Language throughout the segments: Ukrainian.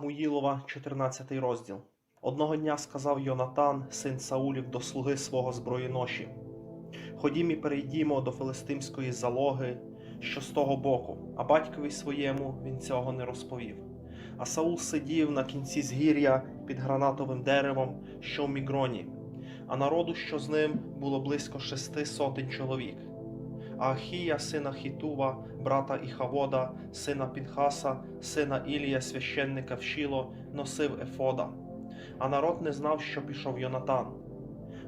Самуїлова, 14 розділ. Одного дня сказав Йонатан, син Саулів, до слуги свого зброєноші: Ходім і перейдімо до филистимської залоги, що з того боку, а батькові своєму він цього не розповів. А Саул сидів на кінці згір'я під гранатовим деревом, що в мігроні, а народу, що з ним, було близько шести сотень чоловік. Ахія, сина Хітува, брата Іхавода, сина Пінхаса, сина Ілія, священника в Шіло, носив Ефода. А народ не знав, що пішов Йонатан.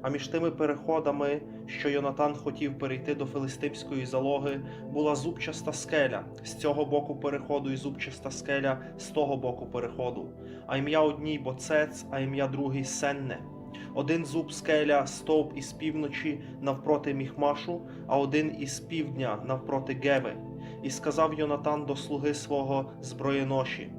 А між тими переходами, що Йонатан хотів перейти до филистимської залоги, була зубчаста скеля з цього боку переходу і зубчаста скеля з того боку переходу. А ім'я одній Боцец, а ім'я другий Сенне. Один зуб скеля стовп із півночі навпроти Міхмашу, а один із півдня навпроти Геви. І сказав Йонатан до слуги свого зброєноші: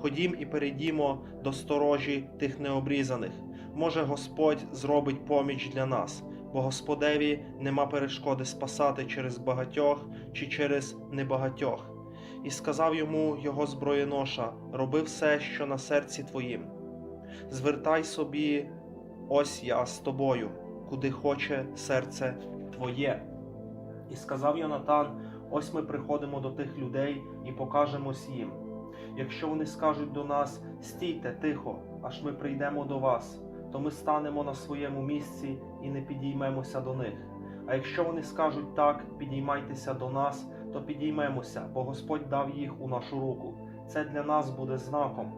Ходім і перейдімо до сторожі тих необрізаних. Може, Господь зробить поміч для нас, бо Господеві нема перешкоди спасати через багатьох чи через небагатьох. І сказав йому його зброєноша: Роби все, що на серці твоїм. Звертай собі, ось я з тобою, куди хоче серце твоє. І сказав Йонатан: Ось ми приходимо до тих людей і покажемось їм. Якщо вони скажуть до нас стійте тихо, аж ми прийдемо до вас, то ми станемо на своєму місці і не підіймемося до них. А якщо вони скажуть так, підіймайтеся до нас, то підіймемося, бо Господь дав їх у нашу руку. Це для нас буде знаком.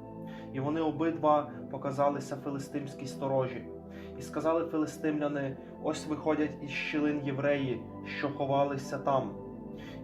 І вони обидва показалися филистимській сторожі. І сказали филистимляни: ось виходять із щілин євреї, що ховалися там.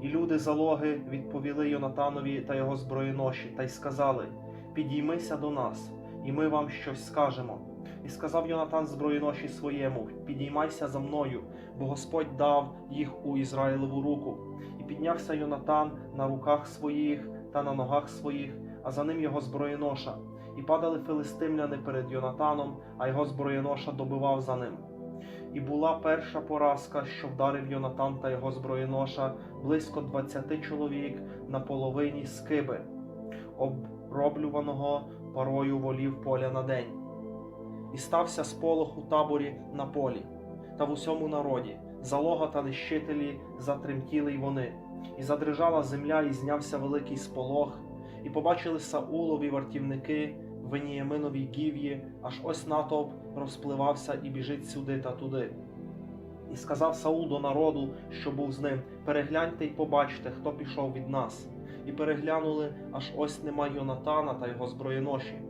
І люди залоги відповіли Йонатанові та його зброєноші, та й сказали: Підіймися до нас, і ми вам щось скажемо. І сказав Йонатан зброєноші своєму: Підіймайся за мною, бо Господь дав їх у Ізраїлеву руку. І піднявся Йонатан на руках своїх та на ногах своїх, а за ним його зброєноша. І падали филистимляни перед Йонатаном, а його зброєноша добивав за ним. І була перша поразка, що вдарив Йонатан та його зброєноша близько двадцяти чоловік на половині скиби, оброблюваного парою волів поля на день. І стався сполох у таборі на полі, та в усьому народі, залога та нищителі затремтіли й вони, і задрижала земля, і знявся великий сполох, і побачили Саулові вартівники, Веніяминові гів'ї, аж ось натовп розпливався і біжить сюди та туди. І сказав Саул до народу, що був з ним: Перегляньте й побачте, хто пішов від нас. І переглянули, аж ось нема Йонатана та його зброєноші.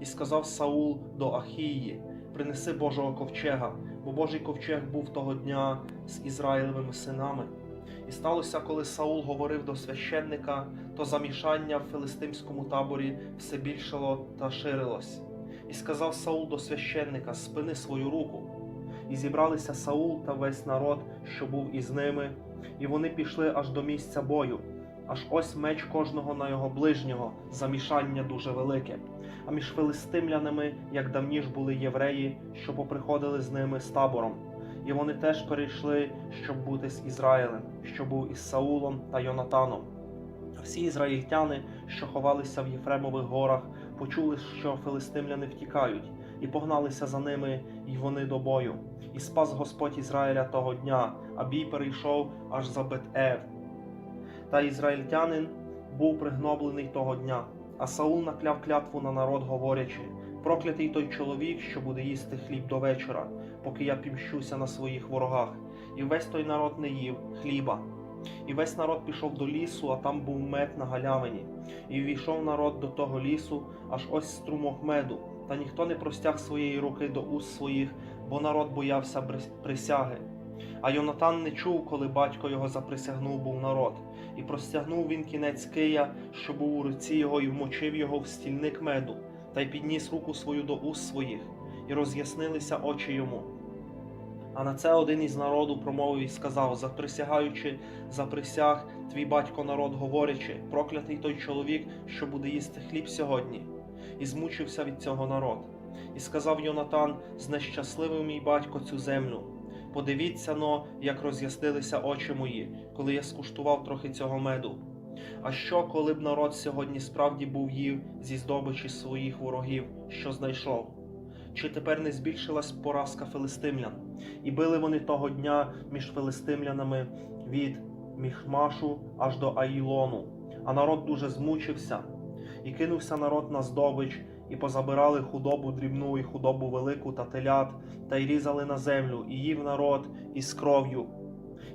І сказав Саул до Ахії: Принеси Божого ковчега, бо Божий ковчег був того дня з Ізраїлевими синами. І сталося, коли Саул говорив до священника, то замішання в филистимському таборі все більшало та ширилось. І сказав Саул до священника: Спини свою руку. І зібралися Саул та весь народ, що був із ними, і вони пішли аж до місця бою. Аж ось меч кожного на його ближнього, замішання дуже велике. А між филистимлянами, як давніш були євреї, що поприходили з ними з табором. І вони теж перейшли, щоб бути з Ізраїлем, що був із Саулом та Йонатаном. Всі ізраїльтяни, що ховалися в Єфремових горах, почули, що филистимляни втікають, і погналися за ними, і вони до бою. І спас Господь Ізраїля того дня, а бій перейшов аж за Бет-Ев. Та ізраїльтянин був пригноблений того дня, а Саул накляв клятву на народ, говорячи: Проклятий той чоловік, що буде їсти хліб до вечора, поки я пімщуся на своїх ворогах. І весь той народ не їв хліба. І весь народ пішов до лісу, а там був мед на галявині. І ввійшов народ до того лісу, аж ось струмок меду, та ніхто не простяг своєї руки до уст своїх, бо народ боявся присяги. А Йонатан не чув, коли батько його заприсягнув був народ, і простягнув він кінець кия, що був у руці його, і вмочив його в стільник меду, та й підніс руку свою до уст своїх, і роз'яснилися очі йому. А на це один із народу промовив і сказав, заприсягаючи за присяг твій батько народ, говорячи, проклятий той чоловік, що буде їсти хліб сьогодні, і змучився від цього народ. І сказав Йонатан, знещасливив мій батько цю землю. Подивіться но, як роз'яснилися очі мої, коли я скуштував трохи цього меду. А що, коли б народ сьогодні справді був їв зі здобичі своїх ворогів, що знайшов? Чи тепер не збільшилась поразка филистимлян? І били вони того дня між филистимлянами від Міхмашу аж до Аїлону, а народ дуже змучився, і кинувся народ на здобич, і позабирали худобу дрібну і худобу велику та телят, та й різали на землю, і їв народ із кров'ю.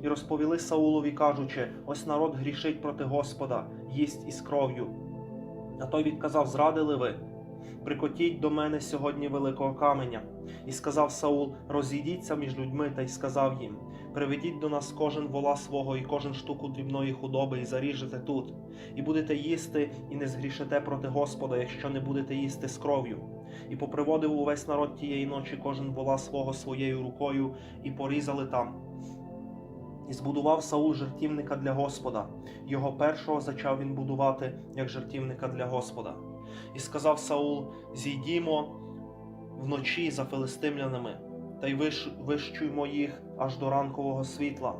І розповіли Саулові, кажучи: ось народ грішить проти Господа, їсть із кров'ю. А той відказав: Зрадили ви. Прикотіть до мене сьогодні великого каменя. І сказав Саул: Розійдіться між людьми, та й сказав їм: Приведіть до нас кожен вола свого і кожен штуку дрібної худоби, і заріжете тут, і будете їсти, і не згрішите проти Господа, якщо не будете їсти з кров'ю. І поприводив увесь народ тієї ночі кожен вола свого своєю рукою, і порізали там. І збудував Саул жертівника для Господа. Його першого зачав він будувати як жертівника для Господа. І сказав Саул: Зійдімо вночі за филистимлянами, та й виш... вищуймо їх аж до ранкового світла,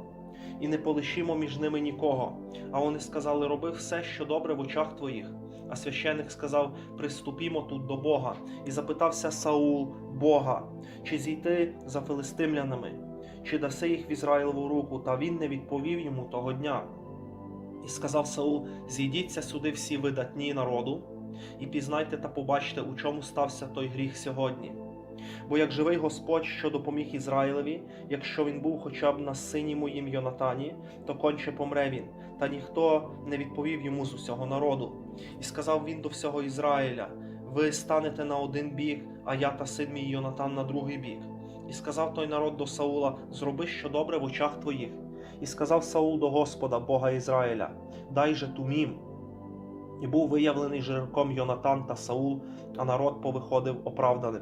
і не полишімо між ними нікого. А вони сказали: Роби все, що добре в очах твоїх. А священик сказав: Приступімо тут до Бога. І запитався Саул Бога, чи зійти за филистимлянами, чи даси їх в Ізраїлову руку, та він не відповів йому того дня. І сказав Саул: Зійдіться сюди всі видатні народу, і пізнайте та побачте, у чому стався той гріх сьогодні. Бо як живий Господь, що допоміг Ізраїлеві, якщо він був хоча б на сині моїм Йонатані, то конче помре він, та ніхто не відповів йому з усього народу. І сказав він до всього Ізраїля: Ви станете на один бік, а я та син мій Йонатан на другий бік. І сказав той народ до Саула: Зроби що добре в очах твоїх. І сказав Саул до Господа, Бога Ізраїля: Дай же тумім. І був виявлений жирком Йонатан та Саул, а народ повиходив оправданим.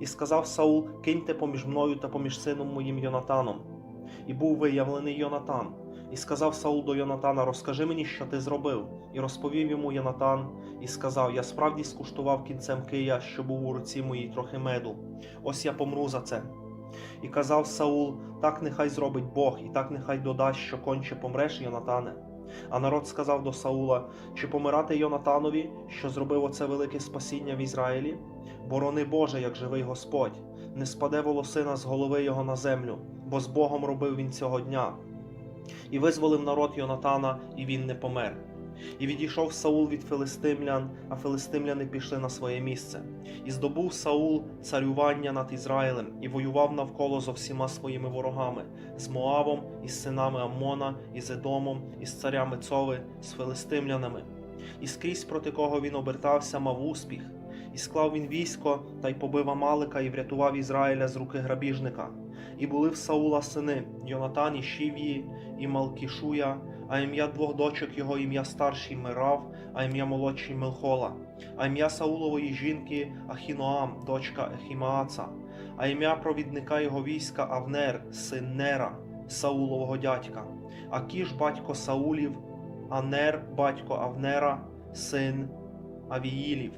І сказав Саул: Киньте поміж мною та поміж сином моїм Йонатаном. І був виявлений Йонатан. І сказав Саул до Йонатана: Розкажи мені, що ти зробив. І розповів йому Йонатан, і сказав: Я справді скуштував кінцем кия, що був у руці моїй трохи меду. Ось я помру за це. І казав Саул: Так нехай зробить Бог, і так нехай додасть, що конче помреш, Йонатане. А народ сказав до Саула: Чи помирати Йонатанові, що зробив оце велике спасіння в Ізраїлі? Борони Боже, як живий Господь, не спаде волосина з голови його на землю, бо з Богом робив він цього дня. І визволив народ Йонатана, і він не помер. І відійшов Саул від филистимлян, а филистимляни пішли на своє місце. І здобув Саул царювання над Ізраїлем і воював навколо зо всіма своїми ворогами з Моавом, із синами Аммона, із Едомом, із царями Цови, з филистимлянами. І скрізь проти кого він обертався, мав успіх. І склав він військо та й побив Амалика і врятував Ізраїля з руки грабіжника. І були в Саула сини Йонатан і Шів'ї, і Малкішуя, а ім'я двох дочок його ім'я старший Мирав, а ім'я молодший Мелхола, а ім'я Саулової жінки Ахіноам, дочка Ехімааца, а ім'я провідника його війська Авнер, син Нера, Саулового дядька, а кіш батько Саулів, а Нер батько Авнера, син Авіїлів.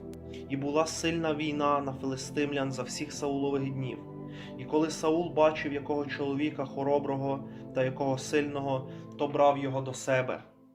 І була сильна війна на филистимлян за всіх Саулових днів. І коли Саул бачив якого чоловіка хороброго та якого сильного, то брав його до себе.